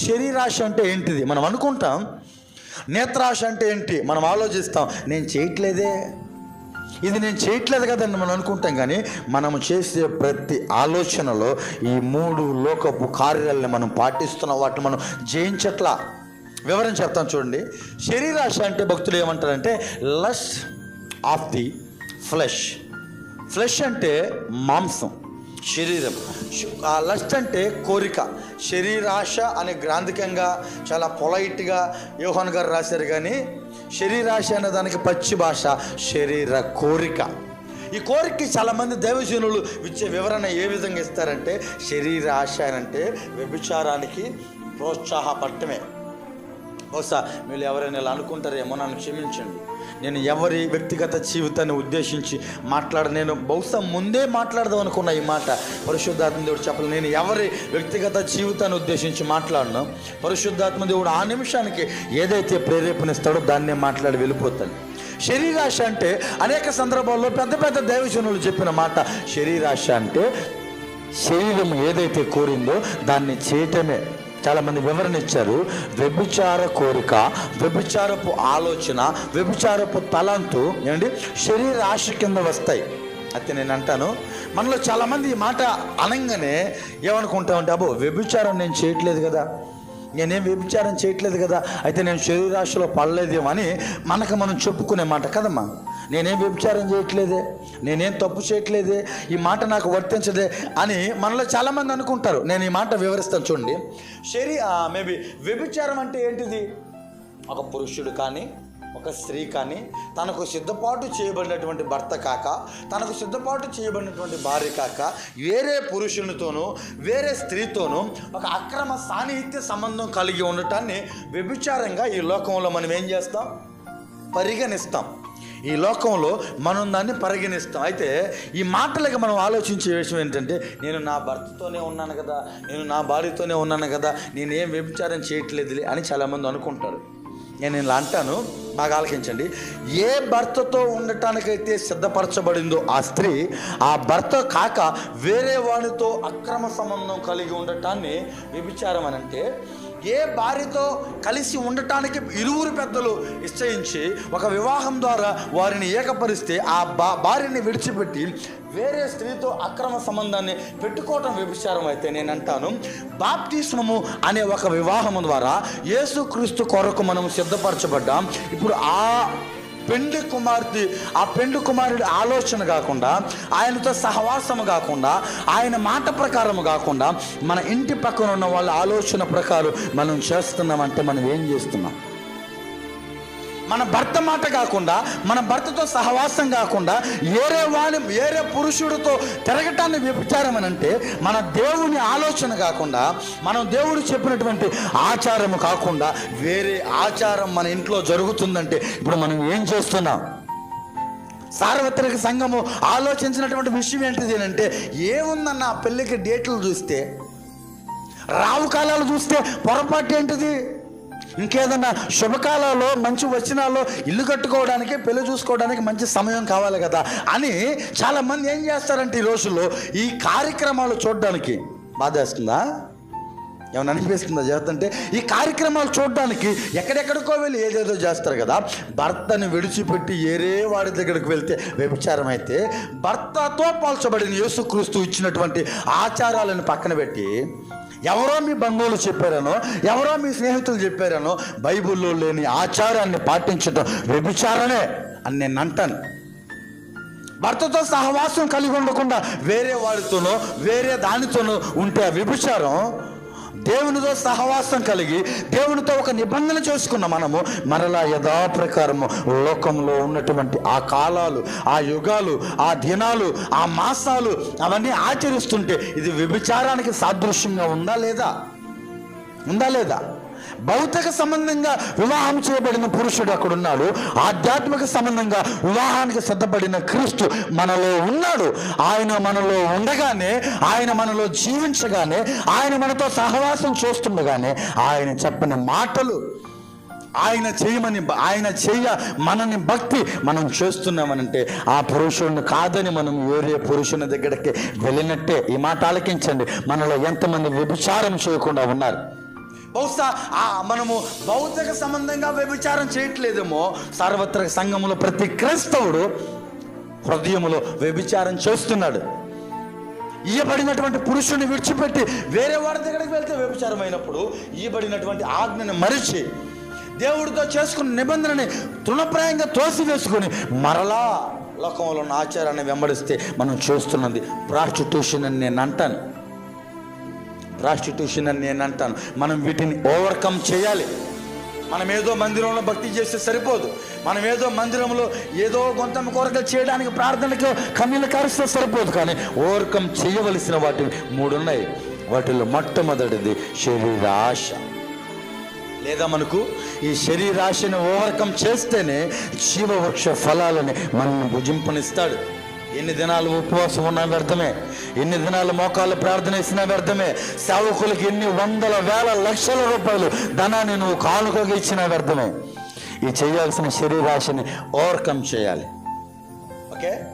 శరీరాశ అంటే ఏంటిది? మనం అనుకుంటాం. నేత్రాశ అంటే ఏంటి? మనం ఆలోచిస్తాం నేను చేయట్లేదే. ఇది నేను చేయట్లేదు కదండి మనం అనుకుంటాం కానీ మనం చేసే ప్రతి ఆలోచనలో ఈ మూడు లోకపు కార్యాలని మనం పాటిస్తున్నాం. వాటిని మనం జయించట్లా. వివరం చెప్తాను చూడండి. శరీరాశ అంటే భక్తులు ఏమంటారంటే lust of the flesh. Flesh అంటే మాంసం. శరీరం. ఆ లస్ట్ అంటే కోరిక. శరీరాశ అనే గ్రాంధికంగా చాలా పొలైట్గా యోహన్ గారు రాశారు కానీ శరీరాశ అనే దానికి పచ్చి భాష శరీర కోరిక. ఈ కోరికకి చాలామంది దైవజనులు ఇచ్చే వివరణ ఏ విధంగా ఇస్తారంటే శరీరాశ అని అంటే వ్యభిచారానికి ప్రోత్సాహపడటమే. బహుశా మీరు ఎవరైనా ఇలా అనుకుంటారేమో నన్ను క్షమించండి. నేను ఎవరి వ్యక్తిగత జీవితాన్ని ఉద్దేశించి మాట్లాడ నేను బహుశా ముందే మాట్లాడదాం అనుకున్న ఈ మాట. పరిశుద్ధాత్మ దేవుడు చెప్పాలి నేను ఎవరి వ్యక్తిగత జీవితాన్ని ఉద్దేశించి మాట్లాడను. పరిశుద్ధాత్మ దేవుడు ఆ నిమిషానికి ఏదైతే ప్రేరేపణిస్తాడో దాన్నే మాట్లాడి వెళ్ళిపోతాను. శరీరాశ అంటే అనేక సందర్భాల్లో పెద్ద పెద్ద దైవజనులు చెప్పిన మాట. శరీరాశ అంటే శరీరం ఏదైతే కోరిందో దాన్ని చేయటమే. చాలామంది వివరణ ఇచ్చారు. వ్యభిచార కోరిక వ్యభిచారపు ఆలోచన వ్యభిచారపు తలంతు ఏమండి? శరీరాశ కింద వస్తాయి. అయితే నేను అంటాను. మనలో చాలామంది ఈ మాట అనంగానే ఏమనుకుంటామంటే అబ్బో వ్యభిచారం నేను చేయట్లేదు కదా. నేనేం వ్యభిచారం చేయట్లేదు కదా. అయితే నేను శరీరాశలో పడలేదేమో అని మనకు మనం చెప్పుకునే మాట కదమ్మా. నేనేం వ్యభిచారం చేయట్లేదే నేనేం తప్పు చేయట్లేదే ఈ మాట నాకు వర్తించదే అని మనలో చాలామంది అనుకుంటారు. నేను ఈ మాట వివరిస్తాను చూడండి. శరీ మేబీ వ్యభిచారం అంటే ఏంటిది? ఒక పురుషుడు కానీ ఒక స్త్రీ కానీ తనకు సిద్ధపాటు చేయబడినటువంటి భర్త కాక తనకు సిద్ధపాటు చేయబడినటువంటి భార్య కాక వేరే పురుషునితోనూ వేరే స్త్రీతోనూ ఒక అక్రమ సాన్నిహిత్య సంబంధం కలిగి ఉండటాన్ని వ్యభిచారంగా ఈ లోకంలో మనం ఏం చేస్తాం? పరిగణిస్తాం. ఈ లోకంలో మనం దాన్ని పరిగణిస్తాం. అయితే ఈ మాటలకి మనం ఆలోచించే విషయం ఏంటంటే నేను నా భర్తతోనే ఉన్నాను కదా నేను నా భార్యతోనే ఉన్నాను కదా నేనేం వ్యభిచారం చేయట్లేదులే అని చాలామంది అనుకుంటారు. నేను ఇలా అంటాను బాగా ఆలకించండి. ఏ భర్తతో ఉండటానికైతే సిద్ధపరచబడిందో ఆ స్త్రీ ఆ భర్త కాక వేరే వాడితో అక్రమ సంబంధం కలిగి ఉండటాన్ని వ్యభిచారం అని అంటే ఏ భార్యతో కలిసి ఉండటానికి ఇరువురు పెద్దలు నిశ్చయించి ఒక వివాహం ద్వారా వారిని ఏకపరిస్తే ఆ బా భార్యని విడిచిపెట్టి వేరే స్త్రీతో అక్రమ సంబంధాన్ని పెట్టుకోవటం వ్యభిచారం అయితే నేను అంటాను బాప్టిస్మము అనే ఒక వివాహము ద్వారా యేసుక్రీస్తు కొరకు మనం సిద్ధపరచబడ్డాం. ఇప్పుడు ఆ పెండు కుమార్తె ఆ పెండు కుమారుడి ఆలోచన కాకుండా ఆయనతో సహవాసము కాకుండా ఆయన మాట ప్రకారం కాకుండా మన ఇంటి పక్కన ఉన్న వాళ్ళ ఆలోచన ప్రకారం మనం చేస్తున్నామంటే మనం ఏం చేస్తున్నాం? మన భర్త మాట కాకుండా మన భర్తతో సహవాసం కాకుండా ఏరే వాణి ఏరే పురుషుడితో తిరగటాన్ని వ్యభిచారం అని అంటే మన దేవుని ఆలోచన కాకుండా మనం దేవుడు చెప్పినటువంటి ఆచారము కాకుండా వేరే ఆచారం మన ఇంట్లో జరుగుతుందంటే ఇప్పుడు మనం ఏం చేస్తున్నాం? సార్వత్రిక సంఘము ఆలోచించినటువంటి విషయం ఏంటిది అంటే ఏముందన్న ఆ పెళ్ళికి డేట్లు చూస్తే రావు కాలాలు చూస్తే పొరపాటు ఏంటిది? ఇంకేదన్నా శుభకాలాల్లో మంచి వచ్చినాలో ఇల్లు కట్టుకోవడానికి పెళ్ళి చూసుకోవడానికి మంచి సమయం కావాలి కదా అని చాలామంది ఏం చేస్తారంటే ఈ రోజుల్లో ఈ కార్యక్రమాలు చూడడానికి. బాధేస్తుందా ఏమైనా అనిపిస్తుందా చేస్తుంటే ఈ కార్యక్రమాలు చూడడానికి ఎక్కడెక్కడికో వెళ్ళి ఏదేదో చేస్తారు కదా. భర్తని విడిచిపెట్టి ఏరే వాడి దగ్గరికి వెళ్తే వ్యభిచారం అయితే భర్తతో పోల్చబడిన యేసుక్రీస్తు ఇచ్చినటువంటి ఆచారాలను పక్కన పెట్టి ఎవరో మీ బంధువులు చెప్పారనో ఎవరో మీ స్నేహితులు చెప్పారనో బైబిల్లో లేని ఆచారాన్ని పాటించడం వ్యభిచారమే అని నేను అంటాను. భర్తతో సహవాసం కలిగి ఉండకుండా వేరే వాడితోనో వేరే దానితోనో ఉంటే ఆ వ్యభిచారం దేవునితో సహవాసం కలిగి దేవునితో ఒక నిబంధన చేసుకున్న మనము మరలా యథాప్రకారము లోకంలో ఉన్నటువంటి ఆ కాలాలు ఆ యుగాలు ఆ దినాలు ఆ మాసాలు అవన్నీ ఆచరిస్తుంటే ఇది వ్యభిచారానికి సాదృశ్యంగా ఉందా లేదా? ఉందా లేదా? భౌతిక సంబంధంగా వివాహం చేయబడిన పురుషుడు అక్కడ ఉన్నాడు ఆధ్యాత్మిక సంబంధంగా వివాహానికి సిద్ధపడిన క్రీస్తు మనలో ఉన్నాడు. ఆయన మనలో ఉండగానే ఆయన మనలో జీవించగానే ఆయన మనతో సహవాసం చూస్తుండగానే ఆయన చెప్పిన మాటలు ఆయన చేయమని ఆయన చేయ మనని భక్తి మనం చేస్తున్నామనంటే ఆ పురుషుడిని కాదని మనం వేరే పురుషుని దగ్గరికి వెళ్ళినట్టే. ఈ మాట ఆలకించండి. మనలో ఎంతమంది వ్యభిచారం చేయకుండా ఉన్నారు. బహుశా ఆ మనము భౌతిక సంబంధంగా వ్యభిచారం చేయట్లేదేమో. సార్వత్రిక సంఘములో ప్రతి క్రైస్తవుడు హృదయములో వ్యభిచారం చేస్తున్నాడు. ఇయ్యబడినటువంటి పురుషుని విడిచిపెట్టి వేరే వాడి దగ్గరికి వెళ్తే వ్యభిచారం అయినప్పుడు ఇయ్యబడినటువంటి ఆజ్ఞని మరిచి దేవుడితో చేసుకున్న నిబంధనని తృణప్రాయంగా తోసివేసుకొని మరలా లోకంలో ఉన్న ఆచారాన్ని వెంబడిస్తే మనం చూస్తున్నది ప్రాస్టిట్యూషన్ అని నేను అంటాను. ప్రాస్టిట్యూషన్ అని నేను అంటాను. మనం వీటిని ఓవర్కమ్ చేయాలి. మనం ఏదో మందిరంలో భక్తి చేస్తే సరిపోదు. మనం ఏదో మందిరంలో ఏదో కొంత కోరిక చేయడానికి ప్రార్థనకి కన్నీళ్ళు కరిస్తే సరిపోదు కానీ ఓవర్కమ్ చేయవలసిన వాటి మూడు ఉన్నాయి వాటిలో మొట్టమొదటిది శరీర ఆశ లేదా మనకు ఈ శరీరాశని ఓవర్కమ్ చేస్తేనే జీవవృక్ష ఫలాలని మనల్ని భుజింపనిస్తాడు. ఎన్ని దినాలు ఉపవాసం ఉన్నా వ్యర్థమే. ఎన్ని దినాలు మోకాళ్ళు ప్రార్థన ఇచ్చినా వ్యర్థమే. సేవకులకి ఎన్ని వందల వేల లక్షల రూపాయలు ధనాన్ని నువ్వు కానుకగా ఇచ్చినా వ్యర్థమే. ఈ చేయాల్సిన శరీరాశని ఓవర్కమ్ చేయాలి. ఓకే?